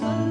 sun.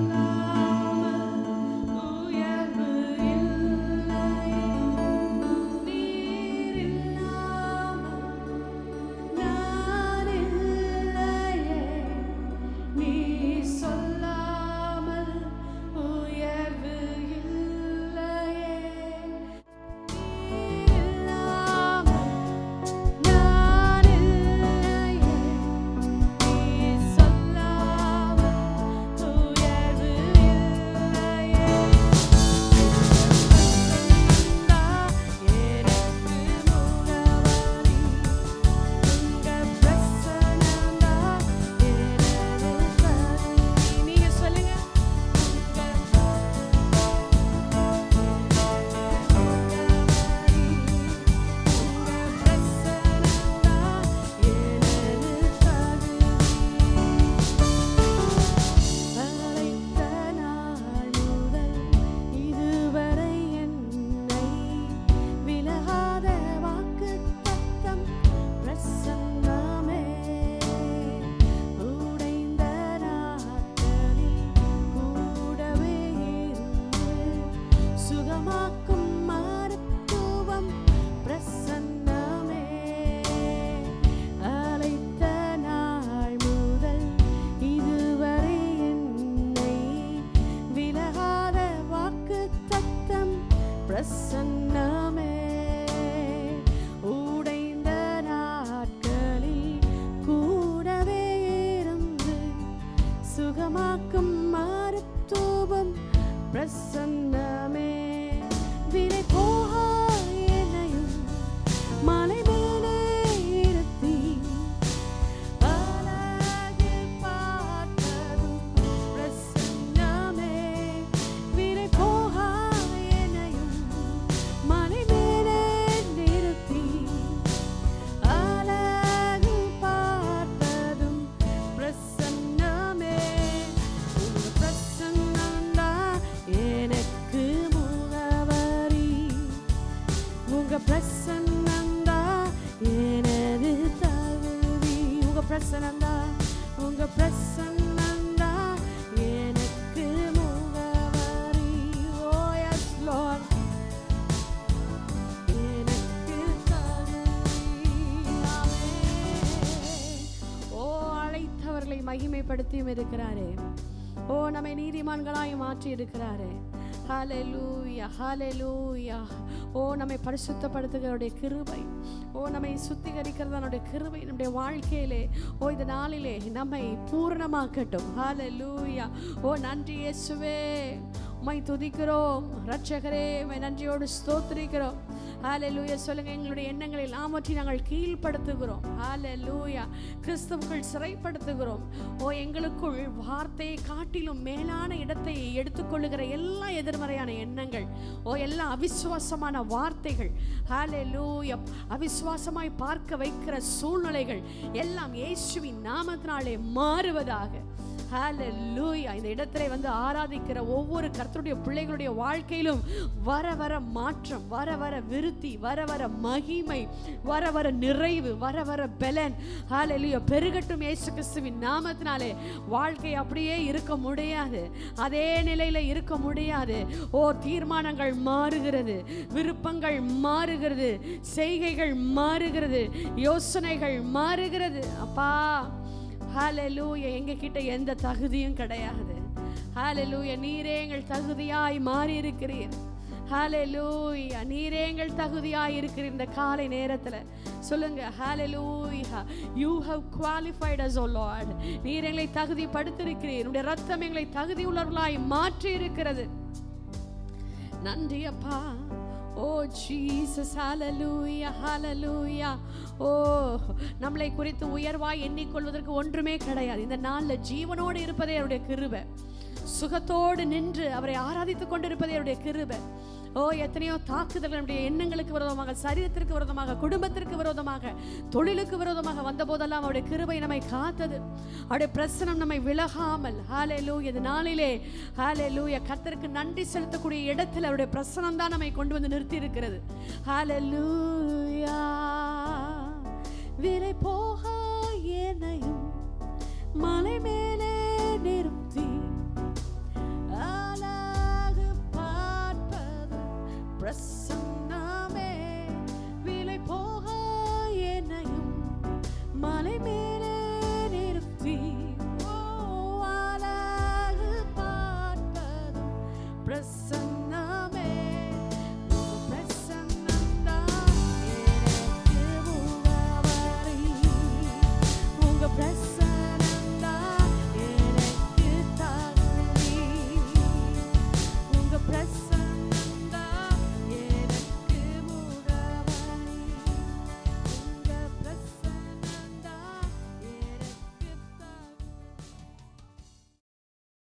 Sama மகிமைப்படுத்தியும் இருக்கிறாரே. ஓ நம்மை நீதிமான்களாய் மாற்றி இருக்கிறாரே ஹாலெலூயா ஹாலே லூயா ஓ நம்மை பரிசுத்தப்படுத்துகிறவருடைய கிருபை. ஓ நம்மை சுத்திகரிக்கிறது அவருடைய கிருபை நம்முடைய வாழ்க்கையிலே. ஓ இந்த நாளிலே நம்மை பூரணமாக்கட்டும். லூயா ஓ நன்றி இயேசுவே. உம்மை துதிக்கிறோம். ரட்சகரே உம்மை நன்றியோடு ஸ்தோத்திரிக்கிறோம். ஹாலலூயா சொல்லுங்க எங்களுடைய எண்ணங்களை எல்லாவற்றை நாங்கள் கீழ்ப்படுத்துகிறோம். ஹாலலூயா கிறிஸ்துவுக்குள் சிறைப்படுத்துகிறோம். ஓ எங்களுக்குள் வார்த்தையை காட்டிலும் மேலான இடத்தை எடுத்துக்கொள்ளுகிற எல்லா எதிர்மறையான எண்ணங்கள் ஓ எல்லா அவிசுவாசமான வார்த்தைகள் ஹாலலூயா அவிசுவாசமாய் பார்க்க வைக்கிற சூழ்நிலைகள் எல்லாம் இயேசுவின் நாமத்தினாலே மாறுவதாக. ஹalleluya இந்த இடத்திலே வந்து ஆராதிக்கிற ஒவ்வொரு கர்த்தருடைய பிள்ளைகளுடைய வாழ்க்கையிலும் வர வர மாற்றம் வர வர விருத்தி வர வர மகிமை வர வர நிறைவு வர வர பலன். ஹalleluya பெருகட்டும் இயேசு கிறிஸ்துவின் நாமத்தினாலே வாழ்க்கை அப்படியே இருக்க முடியாது. அதே நிலையில் இருக்க முடியாது. ஓ தீர்மானங்கள் மாறுகிறது விருப்பங்கள் மாறுகிறது செய்கைகள் மாறுகிறது யோசனைகள் மாறுகிறது. அப்பா ஹாலலூய எங்ககிட்ட எந்த தகுதியும் கிடையாது. ஹாலலூய நீரே எங்கள் தகுதியாய் மாறி இருக்கிறீர் ஹalleluya நீரே எங்கள் தகுதியாய் இருக்கிறீர் இந்த காலை நேரத்தில். சொல்லுங்க hallelujah you have qualified us O Lord நீர் எங்களை தகுதிப்படுத்தியிருக்கிறீர். உடைய ரத்தம் எங்களை தகுதி உள்ளவர்களாய் மாற்றி இருக்கிறது நன்றி அப்பா. O Jesus hallelujah hallelujah O நம்மளை குறித்து உயர்வாய் எண்ணிக்கொள்வதற்கு ஒன்றுமே கிடையாது. இந்த நாளில் ஜீவனோடு இருப்பதே அவருடைய கிருபை. சுகத்தோடு நின்று அவரை ஆராதித்துக் கொண்டிருப்பதே அவருடைய கிருபை. ஓ எத்தனையோ தாக்குதல்கள் நம்முடைய எண்ணங்களுக்கு விரோதமாக சரீரத்திற்கு விரோதமாக குடும்பத்திற்கு விரோதமாக தொழிலுக்கு விரோதமாக வந்த போதெல்லாம் அவருடைய கிருபை நம்மை காத்தது. அவருடைய பிரசனம் நம்மை விலகாமல். ஹாலே லூ இது நாளிலே ஹாலே லூய கத்தருக்கு நன்றி செலுத்தக்கூடிய இடத்தில் அவருடைய பிரசனம் தான் நம்மை கொண்டு வந்து நிறுத்தி இருக்கிறது ஹாலே லூயா விலை போக என்னையும் மலை மேலே நிறுத்தி